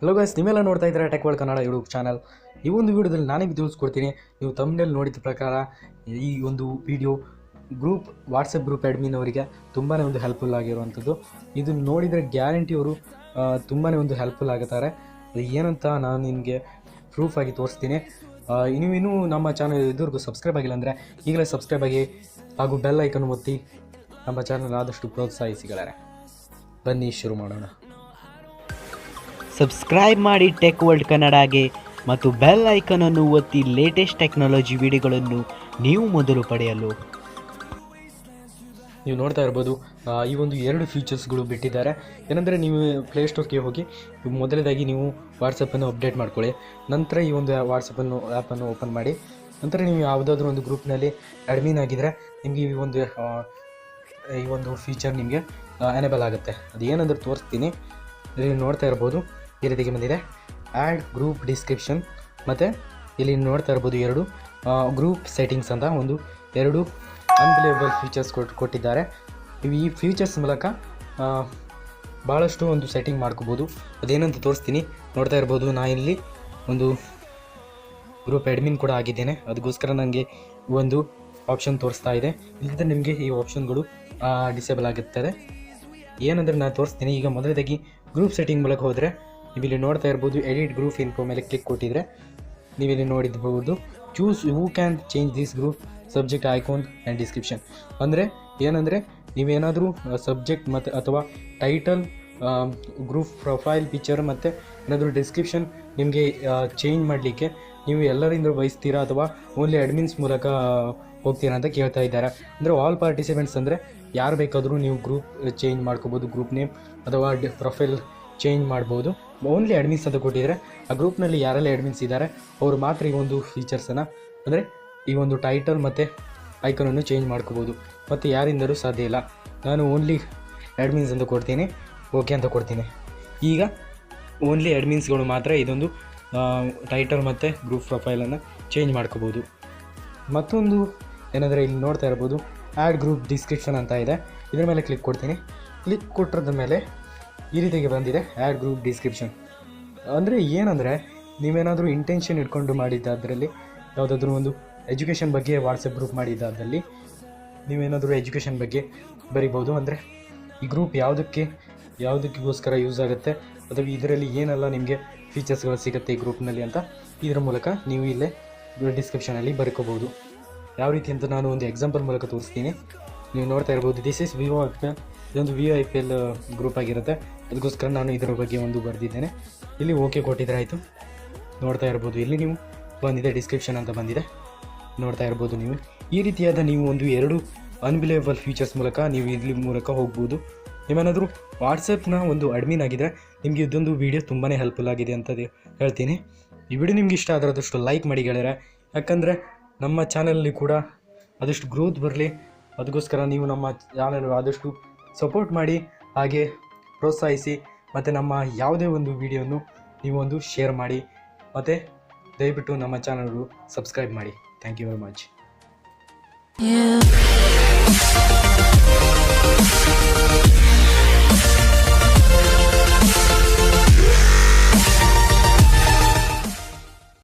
Hello guys ನೀವೆಲ್ಲ ನೋಡ್ತಾ ಇದ್ದಾರೆ tech world Kannada YouTube channel ಈ ಒಂದು ವಿಡಿಯೋದಲ್ಲಿ ನಾನೇ ತಿಳಿಸ್ಕೊಡ್ತೀನಿ ನೀವು ತಮ್ಮನೇಲಿ ನೋಡಿದ ಪ್ರಕಾರ ಈ ಒಂದು video group WhatsApp group admin ಅವರಿಗೆ ತುಂಬಾ ಒಂದು ಹೆಲ್ಪ್ಫುಲ್ ಆಗಿರುವಂಥದ್ದು. ಇದನ್ನು ನೋಡಿದರೆ ಗ್ಯಾರಂಟಿ ಅವರು ತುಂಬಾ ಒಂದು ಹೆಲ್ಪ್ಫುಲ್ ಆಗುತ್ತಾರೆ. ಏನಂತ ನಾನು ನಿಮಗೆ ಪ್ರೂಫ್ ಆಗಿ ತೋರಿಸ್ತೀನಿ. ಇನ್ನು ಇನ್ನೂ ನಮ್ಮ ಚಾನಲ್ ಇದುವರೆಗೂ ಸಬ್ಸ್ಕ್ರೈಬ್ ಆಗಿಲ್ಲ ಅಂದರೆ ಈಗಲೇ ಸಬ್ಸ್ಕ್ರೈಬ್ ಆಗಿ ಹಾಗೂ ಬೆಲ್ ಐಕನ್ ಒತ್ತಿ ನಮ್ಮ ಚಾನಲ್ ಆದಷ್ಟು ಪ್ರೋತ್ಸಾಹಿಸಿಗಳಾರೆ ಬನ್ನಿ ಶುರು ಮಾಡೋಣ. ಸಬ್ಸ್ಕ್ರೈಬ್ ಮಾಡಿ ಟೆಕ್ ವರ್ಲ್ಡ್ ಕನ್ನಡಗೆ ಮತ್ತು ಬೆಲ್ ಐಕನನ್ನು ಒತ್ತಿ ಲೇಟೆಸ್ಟ್ ಟೆಕ್ನಾಲಜಿ ವಿಡಿಯೋಗಳನ್ನು ನೀವು ಮೊದಲು ಪಡೆಯಲು. ನೀವು ನೋಡ್ತಾ ಇರ್ಬೋದು ಈ ಒಂದು ಎರಡು ಫೀಚರ್ಸ್ಗಳು ಬಿಟ್ಟಿದ್ದಾರೆ. ಏನಂದರೆ ನೀವು ಪ್ಲೇಸ್ಟೋರ್ಗೆ ಹೋಗಿ, ಮೊದಲನೇದಾಗಿ ನೀವು ವಾಟ್ಸಪ್ಪನ್ನು ಅಪ್ಡೇಟ್ ಮಾಡ್ಕೊಳ್ಳಿ. ನಂತರ ಈ ಒಂದು ವಾಟ್ಸಪ್ಪನ್ನು ಆ್ಯಪನ್ನು ಓಪನ್ ಮಾಡಿ. ನಂತರ ನೀವು ಯಾವುದಾದ್ರೂ ಒಂದು ಗ್ರೂಪ್ನಲ್ಲಿ ಅಡ್ಮಿನ್ ಆಗಿದ್ದರೆ ನಿಮಗೆ ಈ ಒಂದು ಈ ಒಂದು ಫೀಚರ್ ನಿಮಗೆ ಎನೇಬಲ್ ಆಗುತ್ತೆ. ಅದು ಏನಂದ್ರೆ ತೋರಿಸ್ತೀನಿ. ಇಲ್ಲಿ ನೋಡ್ತಾ ಇರ್ಬೋದು. ಈ ರೀತಿಗೆ ಬಂದಿದೆ. ಆ್ಯಡ್ ಗ್ರೂಪ್ ಡಿಸ್ಕ್ರಿಪ್ಷನ್ ಮತ್ತು ಇಲ್ಲಿ ನೋಡ್ತಾ ಇರ್ಬೋದು ಎರಡು ಗ್ರೂಪ್ ಸೆಟ್ಟಿಂಗ್ಸ್ ಅಂತ ಒಂದು ಎರಡು ಅನ್ಬಿಲೇಬಲ್ ಫೀಚರ್ಸ್ ಕೊಟ್ಟು ಕೊಟ್ಟಿದ್ದಾರೆ. ಈ ಫೀಚರ್ಸ್ ಮೂಲಕ ಭಾಳಷ್ಟು ಒಂದು ಸೆಟ್ಟಿಂಗ್ ಮಾಡ್ಕೋಬೋದು. ಅದೇನಂತ ತೋರಿಸ್ತೀನಿ. ನೋಡ್ತಾ ಇರ್ಬೋದು ನಾ ಇಲ್ಲಿ ಒಂದು ಗ್ರೂಪ್ ಅಡ್ಮಿನ್ ಕೂಡ ಆಗಿದ್ದೇನೆ. ಅದಕ್ಕೋಸ್ಕರ ನನಗೆ ಒಂದು ಆಪ್ಷನ್ ತೋರಿಸ್ತಾ ಇದೆ. ಇಲ್ಲಿಂದ ನಿಮಗೆ ಈ ಆಪ್ಷನ್ಗಳು ಡಿಸೇಬಲ್ ಆಗುತ್ತದೆ. ಏನಂದರೆ ನಾನು ತೋರಿಸ್ತೀನಿ. ಈಗ ಮೊದಲದಾಗಿ ಗ್ರೂಪ್ ಸೆಟ್ಟಿಂಗ್ ಮೂಲಕ ಹೋದರೆ ನೀವು ಇಲ್ಲಿ ನೋಡ್ತಾ ಇರ್ಬೋದು ಎಡಿಟ್ ಗ್ರೂಪ್ ಇನ್ಫೋ ಮೇಲೆ ಕ್ಲಿಕ್ ಕೊಟ್ಟಿದ್ರೆ ನೀವಿಲ್ಲಿ ನೋಡಿರ್ಬೋದು. Choose who can change this group subject icon and description ಅಂದರೆ ಏನಂದರೆ ನೀವೇನಾದರೂ ಸಬ್ಜೆಕ್ಟ್ ಮತ್ತು ಅಥವಾ ಟೈಟಲ್ ಗ್ರೂಪ್ ಪ್ರೊಫೈಲ್ ಪಿಕ್ಚರ್ ಮತ್ತು ಏನಾದರೂ ಡಿಸ್ಕ್ರಿಪ್ಷನ್ ನಿಮಗೆ ಚೇಂಜ್ ಮಾಡಲಿಕ್ಕೆ ನೀವು ಎಲ್ಲರಿಂದ ಬಯಸ್ತೀರಾ ಅಥವಾ ಓನ್ಲಿ ಅಡ್ಮಿನ್ಸ್ ಮೂಲಕ ಹೋಗ್ತೀರಾ ಅಂತ ಕೇಳ್ತಾ ಇದ್ದಾರೆ. ಅಂದರೆ ಆಲ್ ಪಾರ್ಟಿಸಿಪೆಂಟ್ಸ್ ಅಂದರೆ ಯಾರು ಬೇಕಾದರೂ ನೀವು ಗ್ರೂಪ್ ಚೇಂಜ್ ಮಾಡ್ಕೋಬೋದು ಗ್ರೂಪ್ ನೇಮ್ ಅಥವಾ ಪ್ರೊಫೈಲ್ ಚೇಂಜ್ ಮಾಡ್ಬೋದು. ಓನ್ಲಿ ಅಡ್ಮಿನ್ಸ್ ಅಂತ ಕೊಟ್ಟಿದ್ದಾರೆ. ಆ ಗ್ರೂಪ್ನಲ್ಲಿ ಯಾರೆಲ್ಲ ಅಡ್ಮಿನ್ಸ್ ಇದ್ದಾರೆ, ಅವರು ಮಾತ್ರ ಈ ಒಂದು ಫೀಚರ್ಸನ್ನು ಅಂದರೆ ಈ ಒಂದು ಟೈಟಲ್ ಮತ್ತು ಐಕನನ್ನು ಚೇಂಜ್ ಮಾಡ್ಕೋಬೋದು. ಮತ್ತು ಯಾರಿಂದಲೂ ಸಾಧ್ಯ ಇಲ್ಲ. ನಾನು ಓನ್ಲಿ ಅಡ್ಮಿನ್ಸ್ ಅಂತ ಕೊಡ್ತೀನಿ. ಓಕೆ ಅಂತ ಕೊಡ್ತೀನಿ. ಈಗ ಓನ್ಲಿ ಅಡ್ಮಿನ್ಸ್ಗಳು ಮಾತ್ರ ಇದೊಂದು ಟೈಟಲ್ ಮತ್ತು ಗ್ರೂಪ್ ಪ್ರೊಫೈಲನ್ನು ಚೇಂಜ್ ಮಾಡ್ಕೋಬೋದು. ಮತ್ತೊಂದು ಏನಂದರೆ ಇಲ್ಲಿ ನೋಡ್ತಾ ಇರ್ಬೋದು ಆ್ಯಡ್ ಗ್ರೂಪ್ ಡಿಸ್ಕ್ರಿಪ್ಷನ್ ಅಂತ ಇದೆ. ಇದರ ಮೇಲೆ ಕ್ಲಿಕ್ ಕೊಡ್ತೀನಿ. ಕ್ಲಿಕ್ ಕೊಟ್ಟಿರದ ಮೇಲೆ ಈ ರೀತಿಗೆ ಬಂದಿದೆ. ಆ್ಯಡ್ ಗ್ರೂಪ್ ಡಿಸ್ಕ್ರಿಪ್ಷನ್ ಅಂದರೆ ಏನಂದರೆ, ನೀವೇನಾದರೂ ಇಂಟೆನ್ಷನ್ ಇಟ್ಕೊಂಡು ಮಾಡಿದ್ದಾದ್ರಲ್ಲಿ, ಯಾವುದಾದ್ರೂ ಒಂದು ಎಜುಕೇಷನ್ ಬಗ್ಗೆ ವಾಟ್ಸಪ್ ಗ್ರೂಪ್ ಮಾಡಿದ್ದಾದಲ್ಲಿ ನೀವೇನಾದರೂ ಎಜುಕೇಷನ್ ಬಗ್ಗೆ ಬರಿಬೋದು ಅಂದರೆ ಈ ಗ್ರೂಪ್ ಯಾವುದಕ್ಕೆ, ಯಾವುದಕ್ಕೋಸ್ಕರ ಯೂಸ್ ಆಗುತ್ತೆ, ಅಥವಾ ಇದರಲ್ಲಿ ಏನೆಲ್ಲ ನಿಮಗೆ ಫೀಚರ್ಸ್ಗಳು ಸಿಗುತ್ತೆ ಈ ಗ್ರೂಪ್ನಲ್ಲಿ ಅಂತ ಇದರ ಮೂಲಕ ನೀವು ಇಲ್ಲೇ ಡಿಸ್ಕ್ರಿಪ್ಷನಲ್ಲಿ ಬರ್ಕೋಬೋದು ಯಾವ ರೀತಿ ಅಂತ ನಾನು ಒಂದು ಎಕ್ಸಾಂಪಲ್ ಮೂಲಕ ತೋರಿಸ್ತೀನಿ. ನೀವು ನೋಡ್ತಾ ಇರ್ಬೋದು ದಿಸ್ ಇಸ್ ವಿವೋ ಇದೊಂದು V I P L group ಆಗಿರುತ್ತೆ. ಅದಕ್ಕೋಸ್ಕರ ನಾನು ಇದರ ಬಗ್ಗೆ ಒಂದು ಬರೆದಿದ್ದೇನೆ. ಇಲ್ಲಿ ಓಕೆ ಕೊಟ್ಟಿದ್ರೆ ಆಯಿತು. ನೋಡ್ತಾ ಇರ್ಬೋದು. ಇಲ್ಲಿ ನೀವು ಬಂದಿದೆ ಡಿಸ್ಕ್ರಿಪ್ಷನ್ ಅಂತ ಬಂದಿದೆ. ನೋಡ್ತಾ ಇರ್ಬೋದು ನೀವು. ಈ ರೀತಿಯಾದ ನೀವು ಒಂದು ಎರಡು ಅನ್ಬಿಲೇಬಲ್ ಫೀಚರ್ಸ್ ಮೂಲಕ ನೀವು ಇಲ್ಲಿ ಮೂಲಕ ಹೋಗ್ಬೋದು. ನೀವೇನಾದರೂ ವಾಟ್ಸಪ್ನ ಒಂದು ಅಡ್ಮಿನ್ ಆಗಿದ್ರೆ ನಿಮಗೆ ಇದೊಂದು ವೀಡಿಯೋ ತುಂಬಾ ಹೆಲ್ಪ್ಫುಲ್ ಆಗಿದೆ ಅಂತ ಹೇಳ್ತೀನಿ. ಈ ವಿಡಿಯೋ ನಿಮ್ಗೆ ಇಷ್ಟ ಆದಷ್ಟು ಲೈಕ್ ಮಾಡಿ ಗೆಳೆಯರೆ. ಯಾಕಂದರೆ ನಮ್ಮ ಚಾನಲಲ್ಲಿ ಕೂಡ ಆದಷ್ಟು ಗ್ರೋತ್ ಬರಲಿ. ಅದಕ್ಕೋಸ್ಕರ ನೀವು ನಮ್ಮ ಚಾನಲ್ ಆದಷ್ಟು ಸಪೋರ್ಟ್ ಮಾಡಿ, ಹಾಗೆ ಪ್ರೋತ್ಸಾಹಿಸಿ, ಮತ್ತು ನಮ್ಮ ಯಾವುದೇ ಒಂದು ವಿಡಿಯೋನು ನೀವೊಂದು ಶೇರ್ ಮಾಡಿ, ಮತ್ತು ದಯವಿಟ್ಟು ನಮ್ಮ ಚಾನಲ್ಗಳು ಸಬ್ಸ್ಕ್ರೈಬ್ ಮಾಡಿ ಥ್ಯಾಂಕ್ ಯು ವೆರಿ ಮಚ್.